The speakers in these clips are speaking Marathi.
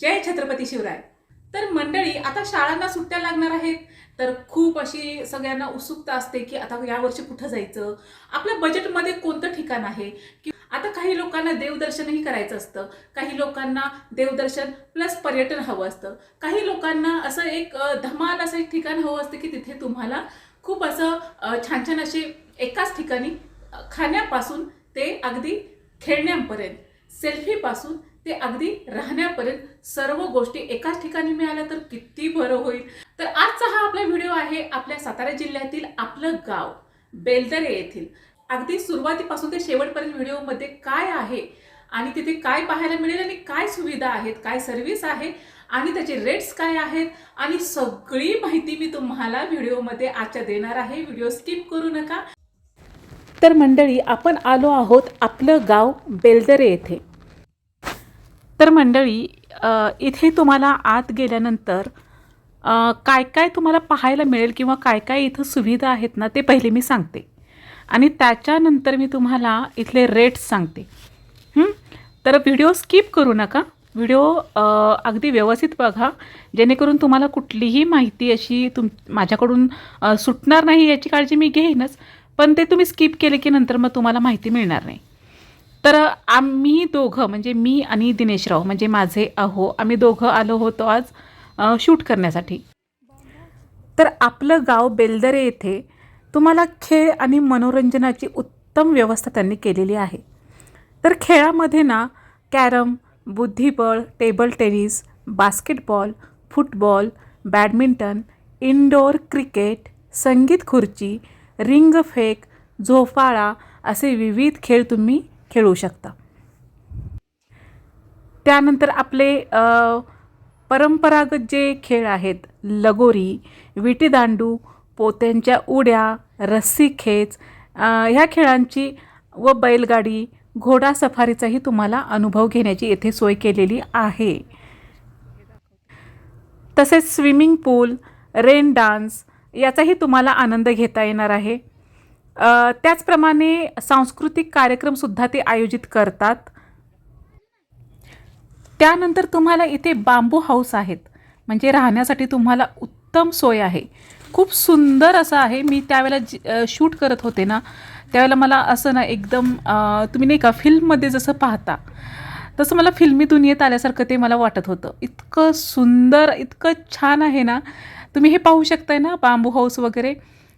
जय छत्रपती शिवराय. तर मंडळी आता शाळांना सुट्ट्या लागणार आहेत. तर खूप अशी सगळ्यांना उत्सुकता असते की आता यावर्षी कुठं जायचं? आपल्या बजेटमध्ये कोणतं ठिकाण आहे? की आता काही लोकांना देवदर्शनही करायचं असतं. काही लोकांना देवदर्शन प्लस पर्यटन हवं असतं. काही लोकांना असं एक धमाल असं एक ठिकाण हवं असतं की तिथे तुम्हाला खूप असं छान छान असे एकाच ठिकाणी खाण्यापासून ते अगदी खेळण्यापर्यंत सेल्फीपासून ते अगदी राहण्यापर्यंत सर्व गोष्टी एकाच ठिकाणी मिळाल्या तर किती बरं होईल. तर आजचा हा आपला व्हिडिओ आहे आपल्या सातारा जिल्ह्यातील आपलं गाव बेलदरे येथील. अगदी सुरुवातीपासून ते शेवटपर्यंत व्हिडिओमध्ये काय आहे आणि तिथे काय पाहायला मिळेल आणि काय सुविधा आहेत काय सर्व्हिस आहे आणि त्याचे रेट्स काय आहेत आणि सगळी माहिती मी तुम्हाला व्हिडिओमध्ये आजच्या देणार आहे. व्हिडिओ स्किप करू नका. तर मंडळी आपण आलो आहोत आपलं गाव बेलदरे येथे. तर मंडळी इथे तुम्हाला आत गेल्यानंतर काय काय तुम्हाला पाहायला मिळेल किंवा काय काय इथं सुविधा आहेत ना ते पहिले मी सांगते. आणि त्याच्यानंतर मी तुम्हाला इथले रेट्स सांगते. तर व्हिडिओ स्किप करू नका. व्हिडिओ अगदी व्यवस्थित बघा. जेणेकरून तुम्हाला कुठलीही माहिती अशी तुम माझ्याकडून सुटणार नाही याची काळजी मी घेईनच. पण ते तुम्ही स्किप केले की नंतर मग तुम्हाला माहिती मिळणार नाही. तर आम्ही दोघं म्हणजे मी आणि दिनेशराव म्हणजे माझे अहो आम्ही दोघं आलो होतो आज शूट करण्यासाठी. तर आपलं गाव बेलदरे येथे तुम्हाला खेळ आणि मनोरंजनाची उत्तम व्यवस्था त्यांनी केलेली आहे. तर खेळामध्ये ना कॅरम बुद्धिबळ table tennis basketball football badminton indoor cricket संगीत खुर्ची रिंग फेक झोपाळा असे विविध खेळ तुम्ही खेळू शकता. त्यानंतर आपले परंपरागत जे खेळ आहेत लगोरी विटीदांडू पोत्यांच्या उड्या रस्सी खेच ह्या खेळांची व बैलगाडी घोडा सफारीचाही तुम्हाला अनुभव घेण्याची येथे सोय केलेली आहे. तसेच स्विमिंग पूल रेन डान्स याचाही तुम्हाला आनंद घेता येणार आहे. त्याचप्रमाणे सांस्कृतिक कार्यक्रमसुद्धा ते आयोजित करतात. त्यानंतर तुम्हाला इथे बांबू हाऊस आहेत. म्हणजे राहण्यासाठी तुम्हाला उत्तम सोय आहे. खूप सुंदर असं आहे. मी त्यावेळेला जी शूट करत होते ना त्यावेळेला मला असं ना एकदम तुम्ही नाही का फिल्ममध्ये जसं पाहता तसं मला फिल्मी दुनियेत आल्यासारखं ते मला वाटत होतं. इतकं सुंदर इतकं छान आहे ना. तुम्ही हे पाहू शकताय ना बांबू हाऊस वगैरे?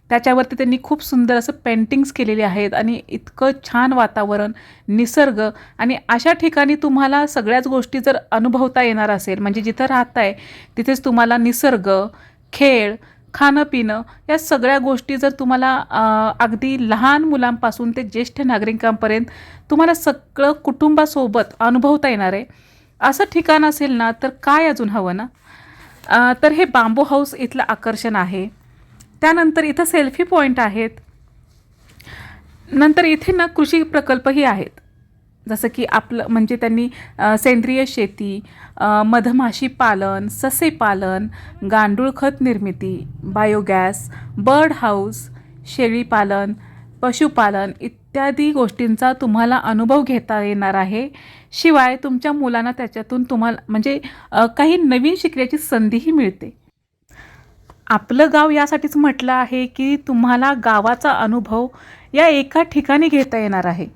त्याच्यावरती त्यांनी खूप सुंदर असं पेंटिंग्स केलेले आहेत आणि इतकं छान वातावरण निसर्ग आणि अशा ठिकाणी तुम्हाला सगळ्याच गोष्टी जर अनुभवता येणार असेल म्हणजे जिथं राहताय तिथेच तुम्हाला निसर्ग खेळ खाणं पिणं या सगळ्या गोष्टी जर तुम्हाला अगदी लहान मुलांपासून ते ज्येष्ठ नागरिकांपर्यंत तुम्हाला सगळं कुटुंबासोबत अनुभवता येणार आहे. असं ठिकाण असेल ना तर काय अजून हवं ना? तर हे बांबू हाऊस इथलं आकर्षण आहे. त्यानंतर इथं सेल्फी पॉईंट आहेत. नंतर इथे ना कृषी प्रकल्पही आहेत. जसं की आपलं म्हणजे त्यांनी सेंद्रिय शेती मधमाशी पालन ससे पालन गांडूळ खत निर्मिती बायोगॅस बर्ड हाऊस शेळीपालन पशुपालन इत्यादी गोष्टींचा तुम्हाला अनुभव घेता येणार आहे. शिवाय तुमच्या मुलांना त्याच्यातून तुम्हाला म्हणजे काही नवीन शिकण्याची संधीही मिळते. आपलं गाव यासाठीच म्हटलं आहे की तुम्हाला गावाचा अनुभव या एका ठिकाणी घेता येणार आहे.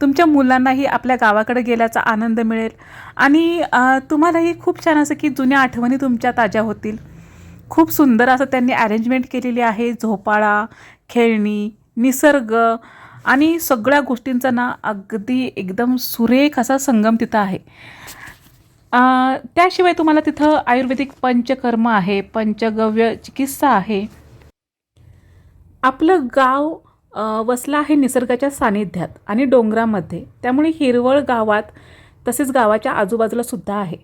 तुमच्या मुलांनाही आपल्या गावाकडे गेल्याचा आनंद मिळेल. आणि तुम्हालाही खूप छान असं की जुन्या आठवणी तुमच्या ताज्या होतील. खूप सुंदर असं त्यांनी अरेंजमेंट केलेली आहे. झोपाळा खेळणी निसर्ग आणि सगळ्या गोष्टींचा ना अगदी एकदम सुरेख असा संगम तिथं आहे. त्याशिवाय तुम्हाला तिथं आयुर्वेदिक पंचकर्म आहे पंचगव्य चिकित्सा आहे. आपलं गाव वसलं आहे निसर्गाच्या सानिध्यात आणि डोंगरामध्ये. त्यामुळे हिरवळ गावात तसेच गावाच्या आजूबाजूला सुद्धा आहे.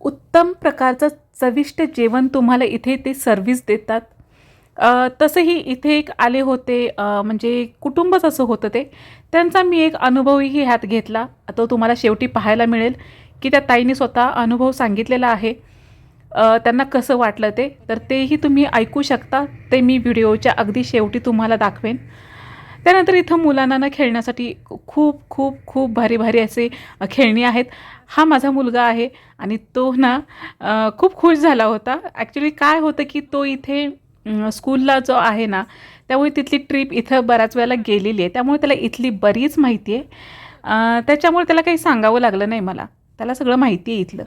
उत्तम प्रकारचं चविष्ट जेवण तुम्हाला इथे ते सर्व्हिस देतात. तसंही इथे एक आले होते म्हणजे कुटुंबच असं होतं ते. त्यांचा मी एक अनुभवही ह्यात घेतला. तो तुम्हाला शेवटी पाहायला मिळेल की त्या ताईने स्वतः अनुभव सांगितलेला आहे. त्यांना कसं वाटलं ते. तर तेही तुम्ही ऐकू शकता. ते मी व्हिडिओच्या अगदी शेवटी तुम्हाला दाखवेन. त्यानंतर इथं मुलांना ना खेळण्यासाठी खूप खूप खूप भारी भारी असे खेळणी आहेत. हा माझा मुलगा आहे आणि तो ना खूप खुश झाला होता. ॲक्च्युली काय होतं की तो इथे स्कूलला जो आहे ना त्यामुळे तिथली ट्रिप इथं बऱ्याच वेळेला गेलेली आहे. त्यामुळे त्याला इथली बरीच माहिती आहे. त्याच्यामुळे त्याला काही सांगावं लागलं नाही मला. त्याला सगळं माहिती आहे इथलं.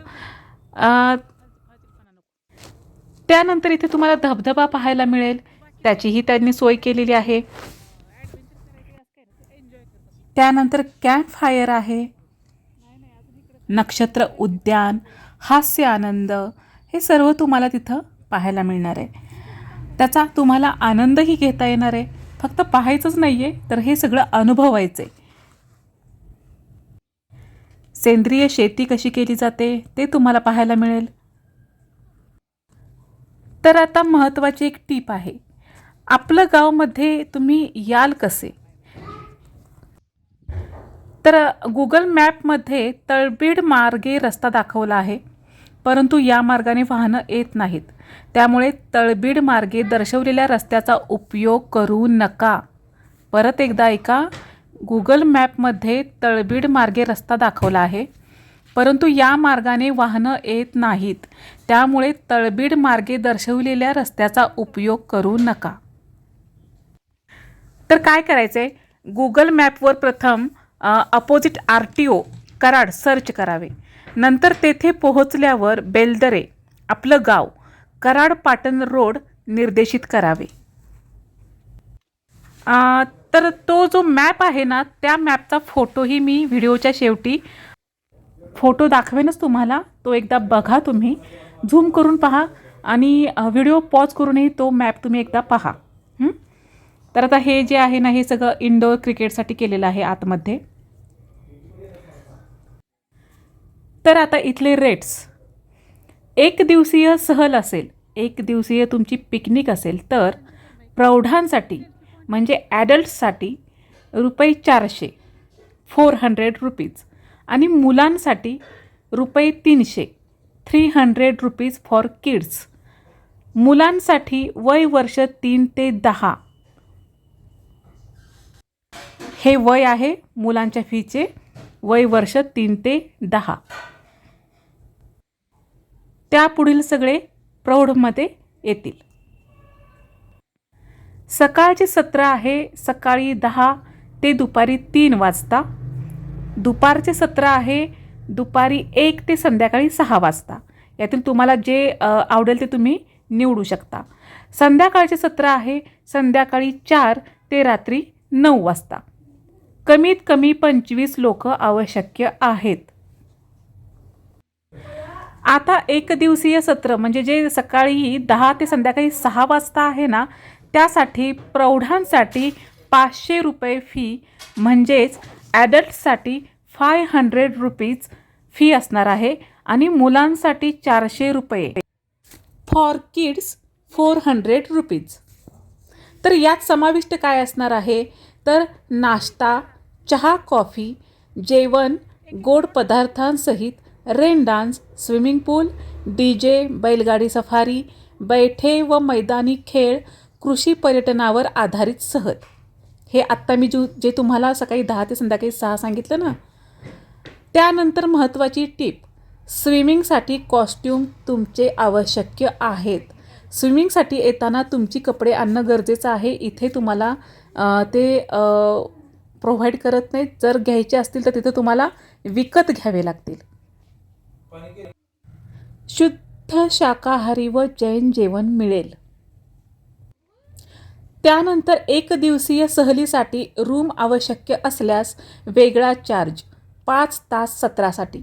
त्यानंतर इथे तुम्हाला धबधबा पाहायला मिळेल. त्याचीही त्यांनी सोय केलेली आहे. त्यानंतर कॅम्प फायर आहे. नक्षत्र उद्यान हास्य आनंद हे सर्व तुम्हाला तिथं पाहायला मिळणार आहे. त्याचा तुम्हाला आनंदही घेता येणार आहे. फक्त पाहायचंच नाही आहे तर हे सगळं अनुभवायचं आहे सेंद्रिय शेती कशी केली जाते ते तुम्हाला पाहायला मिळेल. तर आता महत्त्वाची एक टीप आहे. आपलं गावमध्ये तुम्ही याल कसे? तर गुगल मॅपमध्ये तळबीड मार्गे रस्ता दाखवला आहे. परंतु या मार्गाने वाहनं येत नाहीत. त्यामुळे तळबीड मार्गे दर्शवलेल्या रस्त्याचा उपयोग करू नका. परत एकदा ऐका गुगल मॅपमध्ये तळबीड मार्गे रस्ता दाखवला आहे. परंतु या मार्गाने वाहनं येत नाहीत. त्यामुळे तळबीड मार्गे दर्शवलेल्या रस्त्याचा उपयोग करू नका. तर काय करायचं आहे गुगल मॅपवर प्रथम opposite R T O Karad search करावे. नंतर तेथे पोहोचल्यावर बेलदरे आपलं गाव कराड पाटण रोड निर्देशित करावे. आ, तर तो जो मॅप आहे ना त्या मॅपचा फोटोही मी व्हिडिओच्या शेवटी फोटो दाखवेनच तुम्हाला. तो एकदा बघा तुम्ही. झूम करून पहा आणि व्हिडिओ पॉज करूनही तो मॅप तुम्ही एकदा पहा. तर आता हे जे आहे ना हे सगळं इंडोर क्रिकेटसाठी केलेलं आहे आतमध्ये. तर आता इथले रेट्स एक दिवसीय सहल असेल एक दिवसीय तुमची पिकनिक असेल तर प्रौढांसाठी म्हणजे ॲडल्ट्ससाठी रुपये चारशे फोर हंड्रेड रुपीज. आणि मुलांसाठी रुपये तीनशे three hundred rupees for kids. मुलांसाठी वय वर्ष तीन ते दहा. हे वय आहे मुलांच्या फीचे वय वर्ष तीन ते दहा. त्यापुढील सगळे प्रौढमध्ये येतील. सकाळचे सत्र आहे सकाळी दहा ते दुपारी तीन वाजता. दुपारचे सत्र आहे दुपारी एक ते संध्याकाळी सहा वाजता. यातील तुम्हाला जे आवडेल ते तुम्ही निवडू शकता. संध्याकाळचे सत्र आहे संध्याकाळी चार ते रात्री नऊ वाजता. कमीत कमी पंचवीस लोक आवश्यक आहेत. आता एक दिवसीय सत्र म्हणजे जे सकाळी दहा ते संध्याकाळी सहा वाजता आहे ना त्यासाठी प्रौढांसाठी पाचशे रुपये फी म्हणजेच ॲडल्टसाठी फाय हंड्रेड रुपीज फी असणार आहे आणि मुलांसाठी चारशे रुपये. For kids four hundred rupees तर यात समाविष्ट काय असणार आहे? तर नाश्ता चहा कॉफी जेवण गोड पदार्थांसहित rain dance swimming pool D J बैलगाडी सफारी बैठे व मैदानी खेळ कृषी पर्यटनावर आधारित सहल. हे आत्ता मी जू जे तुम्हाला सकाळी दहा ते संध्याकाळी सहा सांगितलं ना त्यानंतर महत्त्वाची टीप. स्विमिंगसाठी कॉस्ट्यूम तुमचे आवश्यक आहेत. स्विमिंगसाठी येताना तुमची कपडे आणणं गरजेचं आहे. इथे तुम्हाला ते प्रोव्हाइड करत नाहीत. जर घ्यायचे असतील तर तिथे तुम्हाला विकत घ्यावे लागतील. शुद्ध शाकाहारी व जैन जेवण मिळेल. त्यानंतर एक दिवसीय सहलीसाठी रूम आवश्यक असल्यास वेगळा चार्ज पाच तास सत्रासाठी.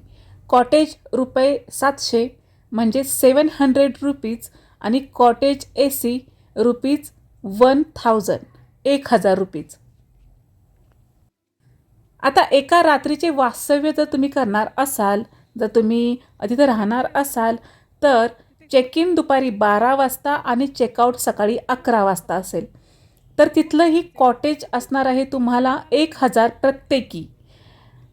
कॉटेज रुपये सातशे म्हणजे सेवन हंड्रेड रुपीज आणि cottage A C rupees one thousand एक हजार रुपीज. आता एका रात्रीचे वास्तव्य जर तुम्ही करणार असाल जर तुम्ही तिथं राहणार असाल तर चेक इन दुपारी बारा वाजता आणि चेकआउट सकाळी अकरा वाजता असेल. तर तिथलं ही कॉटेज असणार आहे तुम्हाला एक हजार प्रत्येकी.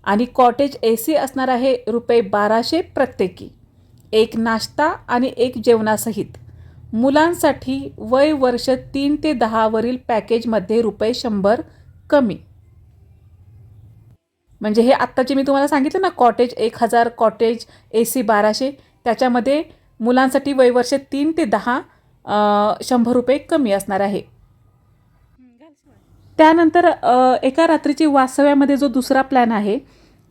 आणि कॉटेज ए सी असणार आहे रुपये बाराशे प्रत्येकी. एक नाश्ता आणि एक जेवणासहित. मुलांसाठी वय वर्ष तीन ते दहावरील पॅकेजमध्ये रुपये शंभर कमी. म्हणजे हे आत्ताचे मी तुम्हाला सांगितलं ना कॉटेज एक हजार कॉटेज ए सी बाराशे त्याच्यामध्ये मुलांसाठी वयवर्ष तीन ते दहा शंभर रुपये कमी असणार आहे. त्यानंतर एका रात्रीची वास्तव्यामध्ये जो दुसरा प्लॅन आहे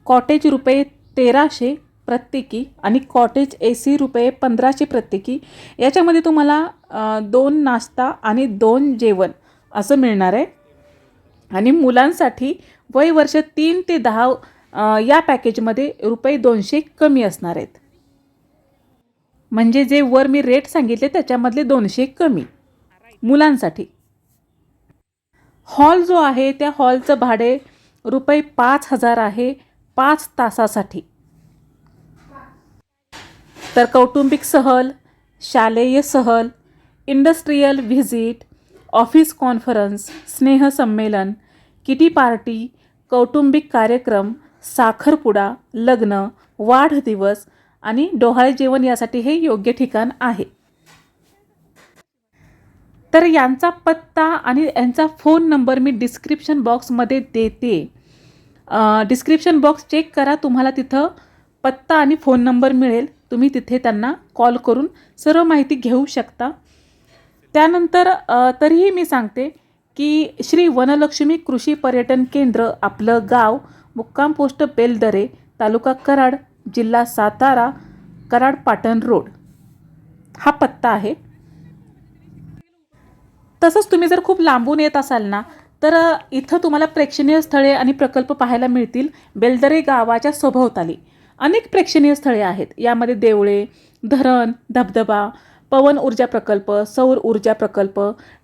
कॉटेज रुपये तेराशे प्रत्येकी आणि कॉटेज ए सी रुपये पंधराशे प्रत्येकी याच्यामध्ये तुम्हाला दोन नाश्ता आणि दोन जेवण असं मिळणार आहे. आणि मुलांसाठी वय वर्ष तीन ते दहा या पॅकेजमध्ये रुपये दोनशे कमी असणार आहेत. म्हणजे जे वर मी रेट सांगितले त्याच्यामधले दोनशे कमी. मुलांसाठी. हॉल जो आहे त्या हॉलचं भाडे रुपये पाच हजार आहे पाच तासासाठी. तर कौटुंबिक सहल शालेय सहल इंडस्ट्रीयल व्हिजिट ऑफिस कॉन्फरन्स स्नेहसंमेलन किटी पार्टी कौटुंबिक कार्यक्रम साखरपुडा लग्न वाढदिवस आणि डोहाळे जेवण यासाठी हे योग्य ठिकाण आहे. तर यांचा पत्ता आणि यांचा फोन नंबर मी डिस्क्रिप्शन बॉक्समध्ये देते. डिस्क्रिप्शन बॉक्स चेक करा तुम्हाला तिथं पत्ता आणि फोन नंबर मिळेल. तुम्ही तिथे त्यांना कॉल करून सर्व माहिती घेऊ शकता. त्यानंतर तरीही मी सांगते की श्री वनलक्ष्मी कृषी पर्यटन केंद्र आपलं गाव मुक्काम पोस्ट बेलदरे तालुका कराड जिल्हा सातारा कराड पाटण रोड. हा पत्ता आहे. तसंच तुम्ही जर खूप लांबून येत असाल ना तर इथं तुम्हाला प्रेक्षणीय स्थळे आणि प्रकल्प पाहायला मिळतील. बेलदरे गावाच्या सभोवताली अनेक प्रेक्षणीय स्थळे आहेत. यामध्ये देवळे धरण धबधबा पवन ऊर्जा प्रकल्प सौर ऊर्जा प्रकल्प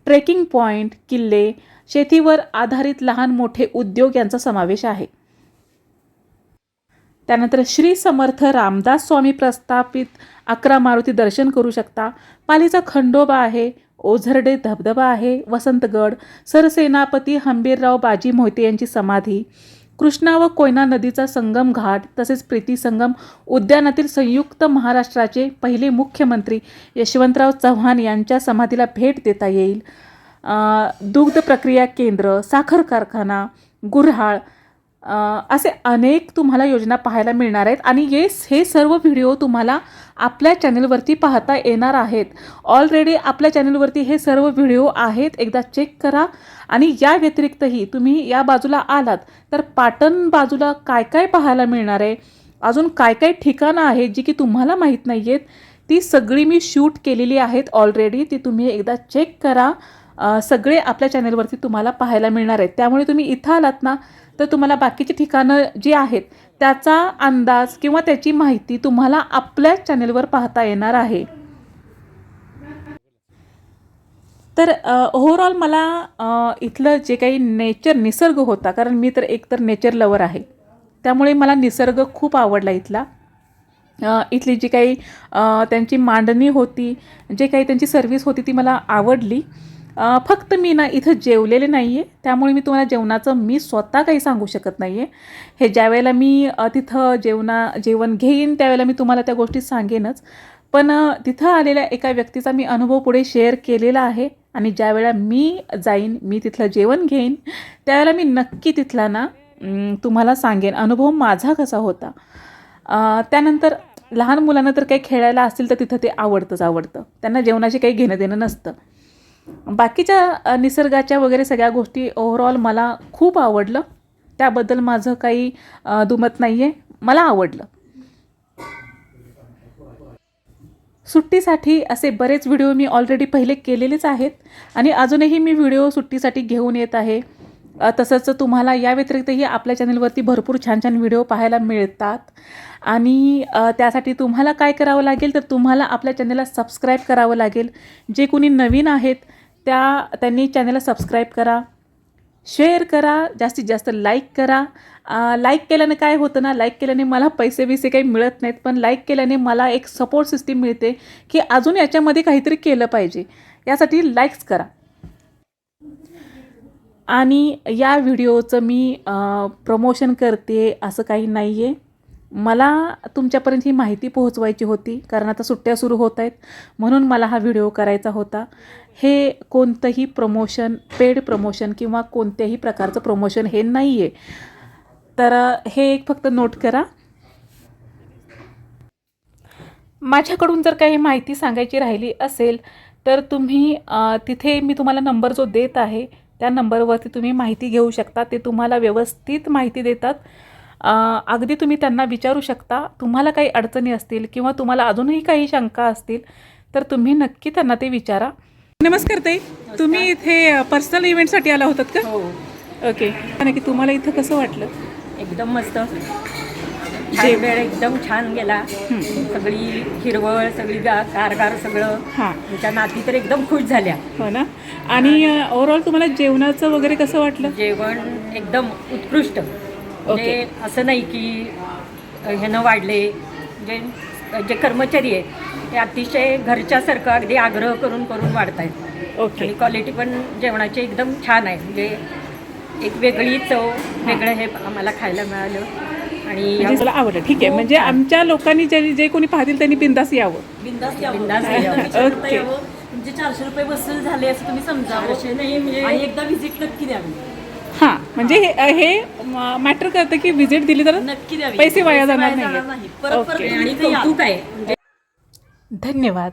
ट्रेकिंग पॉईंट किल्ले शेतीवर आधारित लहान मोठे उद्योग यांचा समावेश आहे. त्यानंतर श्री समर्थ रामदास स्वामी प्रस्थापित अकरा मारुती दर्शन करू शकता. पालीचा खंडोबा आहे ओझरडे धबधबा आहे वसंतगड सरसेनापती हंबीरराव बाजी मोहिते यांची समाधी कृष्णा व कोयना नदीचा संगम घाट तसेच प्रीती संगम उद्यानातील संयुक्त महाराष्ट्राचे पहिले मुख्यमंत्री यशवंतराव चव्हाण यांच्या समाधीला भेट देता येईल. दुग्ध प्रक्रिया केंद्र साखर कारखाना गुऱ्हाळ असे अनेक तुम्हाला योजना पाहायला मिळणार आहेत. आणि येस हे सर्व व्हिडिओ तुम्हाला आपल्या चॅनलवरती पाहता येणार आहेत. ऑलरेडी आपल्या चॅनलवरती हे सर्व व्हिडिओ आहेत. एकदा चेक करा. आणि या व्यतिरिक्तही तुम्ही या बाजूला आलात तर पाटण बाजूला काय काय पाहायला मिळणार आहे? अजून काय काय ठिकाणं आहेत जी की तुम्हाला माहीत नाही आहेत ती सगळी मी शूट केलेली आहेत ऑलरेडी ती तुम्ही एकदा चेक करा. सगळे आपल्या चॅनलवरती तुम्हाला पाहायला मिळणार आहेत. त्यामुळे तुम्ही इथं आलात ना तर तुम्हाला बाकीची ठिकाणं जी आहेत त्याचा अंदाज किंवा त्याची माहिती तुम्हाला आपल्याच चॅनलवर पाहता येणार आहे. तर ओव्हरऑल मला इथलं जे काही नेचर निसर्ग होता कारण मी तर एकतर नेचर लवर आहे. त्यामुळे मला निसर्ग खूप आवडला इथला. इथली जी काही त्यांची मांडणी होती जे काही त्यांची सर्व्हिस होती ती मला आवडली. फक्त मी ना इथं जेवलेले नाही आहे त्यामुळे मी तुम्हाला जेवणाचं मी स्वतः काही सांगू शकत नाही आहे हे ज्यावेळेला मी तिथं जेवणा जेवण घेईन त्यावेळेला मी तुम्हाला त्या गोष्टी सांगेनच. पण तिथं आलेल्या एका व्यक्तीचा मी अनुभव पुढे शेअर केलेला आहे आणि ज्यावेळेला मी जाईन मी तिथलं जेवण घेईन त्यावेळेला मी नक्की तिथला ना तुम्हाला सांगेन. अनुभव माझा कसा होता? त्यानंतर लहान मुलांना तर काही खेळायला असेल तर तिथं ते आवडतंच आवडतं. त्यांना जेवणाशी काही घेणं देणं नसतं. बाकीच्या निसर्गाच्या वगैरे सगळ्या गोष्टी ओव्हरऑल मला खूप आवडलं. त्याबद्दल माझं काही दुमत नाही आहे मला आवडलं. सुट्टीसाठी असे बरेच व्हिडिओ मी ऑलरेडी पहिले केलेलेच आहेत आणि अजूनही मी व्हिडिओ सुट्टीसाठी घेऊन येत आहे. तसंच तुम्हाला या व्यतिरिक्तही आपल्या चॅनलवरती भरपूर छान छान व्हिडिओ पाहायला मिळतात. आणि त्यासाठी तुम्हाला काय करावं लागेल तर तुम्हाला आपल्या चॅनलला सबस्क्राईब करावं लागेल. जे कोणी नवीन आहेत त्या त्यांनी चॅनलला सबस्क्राईब करा शेअर करा जास्तीत जास्त लाईक करा. लाईक केल्याने काय होतं ना लाईक केल्याने मला पैसे बिसे काही मिळत नाहीत पण लाईक केल्याने मला एक सपोर्ट सिस्टीम मिळते की अजून याच्यामध्ये काहीतरी केलं पाहिजे. यासाठी लाईक्स करा. आणि या व्हिडिओचं मी प्रमोशन करते असं काही नाही आहे मला तुमच्यापर्यंत ही माहिती पोहोचवायची होती कारण आता सुट्ट्या सुरू होत आहेत. म्हणून मला हा व्हिडिओ करायचा होता. हे कोणतंही प्रमोशन पेड प्रमोशन किंवा कोणत्याही प्रकारचं प्रमोशन हे नाही आहे तर हे एक फक्त नोट करा. माझ्याकडून जर काही माहिती सांगायची राहिली असेल तर तुम्ही तिथे मी तुम्हाला नंबर जो देत आहे त्या नंबरवरती तुम्ही माहिती घेऊ शकता. ते तुम्हाला व्यवस्थित माहिती देतात. अगदी तुम्ही त्यांना विचारू शकता तुम्हाला काही अडचणी असतील किंवा तुम्हाला अजूनही काही शंका असतील तर तुम्ही नक्की त्यांना ते विचारा. नमस्कार ताई तुम्ही इथे पर्सनल इव्हेंटसाठी आला होतात का? हो. ओके. आणि की तुम्हाला इथं कसं वाटलं? एकदम मस्त. छान वेळ एकदम छान गेला. सगळी हिरवळ सगळी गा गारगार सगळं. हां. नाती तर एकदम खुश झाल्या. हो ना? आणि ओव्हरऑल तुम्हाला जेवणाचं वगैरे कसं वाटलं? जेवण एकदम उत्कृष्ट. म्हणजे असं नाही की ह्यानं वाढले. जे जे कर्मचारी आहेत ते अतिशय घरच्यासारखं अगदी आग्रह करून करून वाढत आहेत ओके आणि क्वालिटी पण जेवणाची एकदम छान आहे. म्हणजे एक वेगळी चव वेगळं हे आम्हाला खायला मिळालं. आणि म्हणजे मला आवडलं. ठीक आहे. खूप म्हणजे. आमच्या लोकांनी जे जे कोणी पाहतील त्यांनी बिंदास यावं. बिंदास यावं. करता ओके. यावं. तुमचे चारशे रुपये वसूल झाले असं तुम्ही समजावं. चारशे नाही म्हणजे आणि एकदा व्हिजिट नक्की द्यावी. हां म्हणजे हे हे मॅटर करतं की व्हिजिट दिली तर नक्की द्यावी. पैसे वाया जाणार. नाही. परत परत आणि. कौतुक आहे. धन्यवाद.